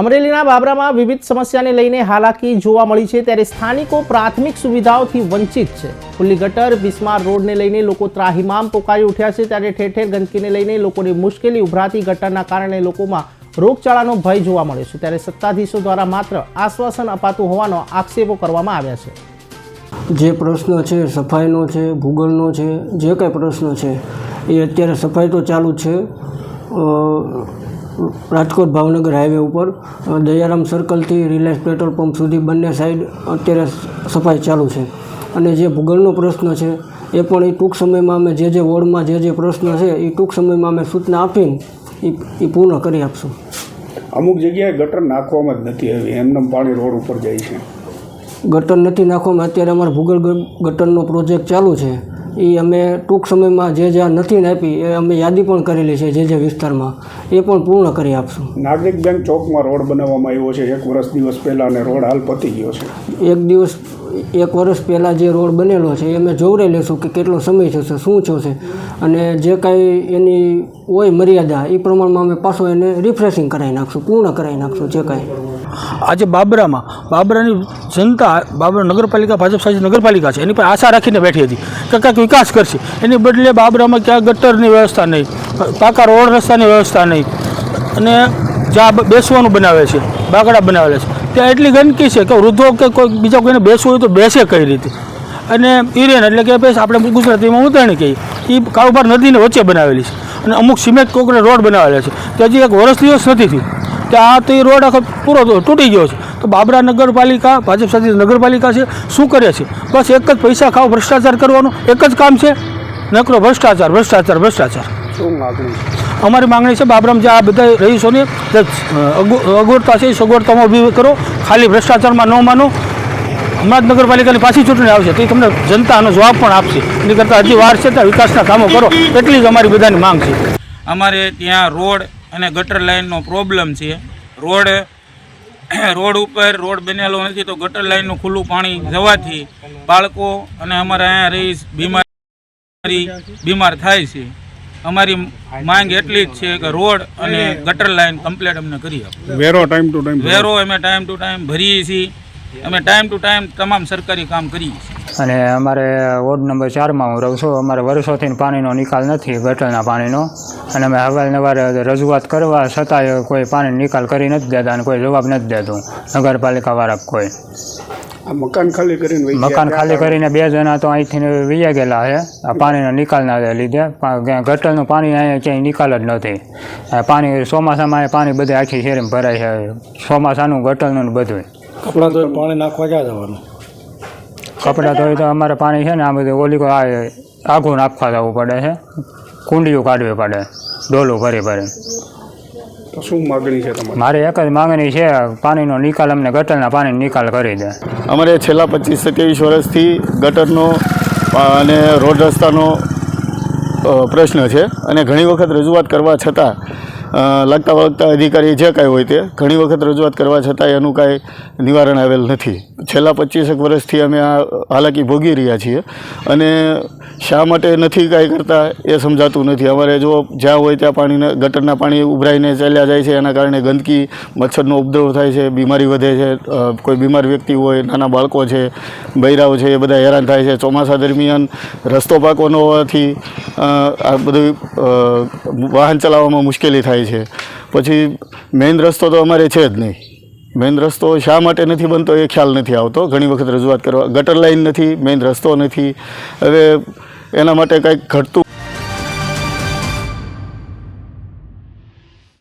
અમરેલીના બાબરામાં વિવિધ સમસ્યાને લઈને હાલાકી જોવા મળી છે ત્યારે સ્થાનિકો પ્રાથમિક સુવિધાઓથી વંચિત છે. ખુલ્લી ગટર, બિસ્માર રોડને લઈને લોકો ત્રાહિમામ પોકારી ઉઠ્યા છે ત્યારે ઠેર ગંદકીને લઈને લોકોની મુશ્કેલી ઉભરાતી ગટરના કારણે લોકોમાં રોગચાળાનો ભય જોવા મળ્યો છે ત્યારે સત્તાધીશો દ્વારા માત્ર આશ્વાસન અપાતું હોવાનો આક્ષેપો કરવામાં આવ્યા છે. જે પ્રશ્ન છે, સફાઈનો છે, ભૂગોળનો છે, જે કંઈ પ્રશ્ન છે, એ અત્યારે સફાઈ તો ચાલુ છે. રાજકોટ ભાવનગર હાઈવે ઉપર દયારામ સર્કલથી રિલાયન્સ પેટ્રોલ પંપ સુધી બંને સાઈડ અત્યારે સફાઈ ચાલુ છે. અને જે ભૂગોળનો પ્રશ્ન છે એ પણ એ ટૂંક સમયમાં અમે જે જે વોર્ડમાં જે જે પ્રશ્ન છે એ ટૂંક સમયમાં અમે સૂચના આપીને એ એ પૂર્ણ કરી આપશું. અમુક જગ્યાએ ગટર નાખવામાં જ નથી આવી. એમને પાણી રોડ ઉપર જાય છે. ગટર નથી નાખવામાં. અત્યારે અમારો ભૂગોળ ગટરનો પ્રોજેક્ટ ચાલુ છે. એ અમે ટૂંક સમયમાં જે જ્યાં નથી આપી એ અમે યાદી પણ કરેલી છે જે જે વિસ્તારમાં એ પણ પૂર્ણ કરી આપશું. નાગરિક બેંક ચોકમાં રોડ બનાવવામાં આવ્યો છે. એક વર્ષ દિવસ પહેલાં અને રોડ હાલ પતી ગયો છે. એક દિવસ એક વર્ષ પહેલાં જે રોડ બનેલો છે, એ અમે જોવરાઈ લઈશું કે કેટલો સમય થશે, શું થશે. અને જે કાંઈ એની હોય મર્યાદા, એ પ્રમાણમાં અમે પાછો એને રિફ્રેશિંગ કરાવી નાખશું, પૂર્ણ કરાવી નાખશું જે કાંઈ. આજે બાબરામાં, બાબરાની જનતા, બાબરા નગરપાલિકા, ભાજપ શાસિત નગરપાલિકા છે, એની પર આશા રાખીને બેઠી હતી કે કાંઈક વિકાસ કરશે. એની બદલે બાબરામાં ક્યાં ગટરની વ્યવસ્થા નહીં, પાકા રોડ રસ્તાની વ્યવસ્થા નહીં. અને જ્યાં બેસવાનું બનાવે છે બાગડા બનાવેલા છે. ત્યાં એટલી ગંદકી છે કે વૃદ્ધો કે કોઈ બીજા કોઈને બેસવું હોય તો બેસે કઈ રીતે? અને ઇરેન એટલે કે પછી આપણે ગુજરાતીમાં ઉતરણી કહીએ એ કાળુભાર નદીને વચ્ચે બનાવેલી છે. અને અમુક સિમેન્ટ કોકરે રોડ બનાવેલા છે. તે હજી એક વર્ષ દિવસ નથી થયું. કે આ તો એ રોડ આખો પૂરો તૂટી ગયો છે. તો બાબરા નગરપાલિકા, ભાજપ શાસિત નગરપાલિકા છે, શું કરે છે? બસ એક જ પૈસા ખાવ ભ્રષ્ટાચાર કરવાનો, એક જ કામ છે. નકરો ભ્રષ્ટાચાર ભ્રષ્ટાચાર ભ્રષ્ટાચાર. શું માગણી અમારી માંગણી છે બાબરામ જે આ બધા રહીશોને અગવડતા છે એ સગવડતામાં ઊભી કરો. ખાલી ભ્રષ્ટાચારમાં ન માનો. હમણાં જ નગરપાલિકાની પાછી ચૂંટણી આવશે તો તમને જનતાનો જવાબ પણ આપશે. એની કરતાં હજી વાર છે ત્યાં વિકાસના કામો કરો. એટલી જ અમારી બધાની માંગ છે. અમારે ત્યાં રોડ અને ગટર લાઇનનો પ્રોબ્લેમ છે. રોડ રોડ ઉપર રોડ બનેલો નથી તો ગટર લાઇનનું ખુલ્લું પાણી જવાથી બાળકો અને અમારા અહીંયા રહીશ બીમારી, બીમાર થાય છે. અમારી માંગ એટલી જ છે કે રોડ અને ગટર લાઇન કમ્પ્લીટ અમને કરી આપો. વેરો ટાઈમ ટુ ટાઈમ વેરો અમે ટાઈમ ટુ ટાઈમ ભરીએ છીએ. અમે ટાઈમ ટુ ટાઈમ તમામ સરકારી કામ કરીએ છીએ. અને અમારે વોર્ડ નંબર ચારમાં હું રહું છું. અમારે વર્ષોથી પાણીનો નિકાલ નથી ગટરના પાણીનો. અને અમે અવારનવાર રજૂઆત કરવા છતાંય કોઈ પાણી નિકાલ કરી નથી દેતા અને કોઈ જવાબ નથી દેતું. નગરપાલિકાવાળા કોઈ. મકાન ખાલી કરીને મકાન ખાલી કરીને બે જણા તો અહીંથી વૈયા ગયેલા છે. આ પાણીનો નિકાલના લીધે. પા- ગટરનું પાણી અહીંયા ક્યાંય નિકાલ જ નથી. આ પાણી ચોમાસામાં પાણી બધે આખી શેરીમાં ભરાય છે. ચોમાસાનું ગટરનું ને બધું કપડાં તો પાણી નાખવા ક્યાં જવાનું? કપડાં ધોઈ તો અમારે પાણી છે ને આ બધું ઓલી આ આઘું નાખવા જવું પડે છે. કુંડીઓ કાઢવી પડે. ડોલું ભરી ભરી. તો શું માગણી છે તમારી? મારી એક જ માંગણી છે પાણીનો નિકાલ અમને ગટરના પાણીનો નિકાલ કરી દે. અમારે છેલ્લા પચીસ સત્યાવીસ વર્ષથી ગટરનો અને રોડ રસ્તાનો પ્રશ્ન છે. અને ઘણી વખત રજૂઆત કરવા છતાં લાગતા વળગતા અધિકારી જે કાંઈ હોય તે, ઘણી વખત રજૂઆત કરવા છતાં એનું કાંઈ નિવારણ આવેલ નથી. છેલ્લા પચીસેક વર્ષથી અમે આ હાલાકી ભોગી રહ્યા છીએ અને શા માટે નથી કાંઈ કરતા એ સમજાતું નથી. અમારે જો જ્યાં હોય ત્યાં પાણીને, ગટરના પાણી ઉભરાઈને ચાલ્યા જાય છે, એના કારણે ગંદકી, મચ્છરનો ઉપદ્રવ થાય છે, બીમારી વધે છે કોઈ બીમાર વ્યક્તિ હોય, નાના બાળકો છે, બૈરાઓ છે, એ બધા હેરાન થાય છે. ચોમાસા દરમિયાન રસ્તો પાકો ન હોવાથી આ બધું વાહન ચલાવવામાં મુશ્કેલી થાય છે. પછી મેઇન રસ્તો તો અમારે છે જ નહીં. મેઇન રસ્તો શા માટે નથી બનતો એ ખ્યાલ નથી આવતો. ઘણી વખત રજૂઆત કરવા ગટર લાઈન નથી મેઇન રસ્તો નથી. હવે એના માટે કંઈક ઘટતું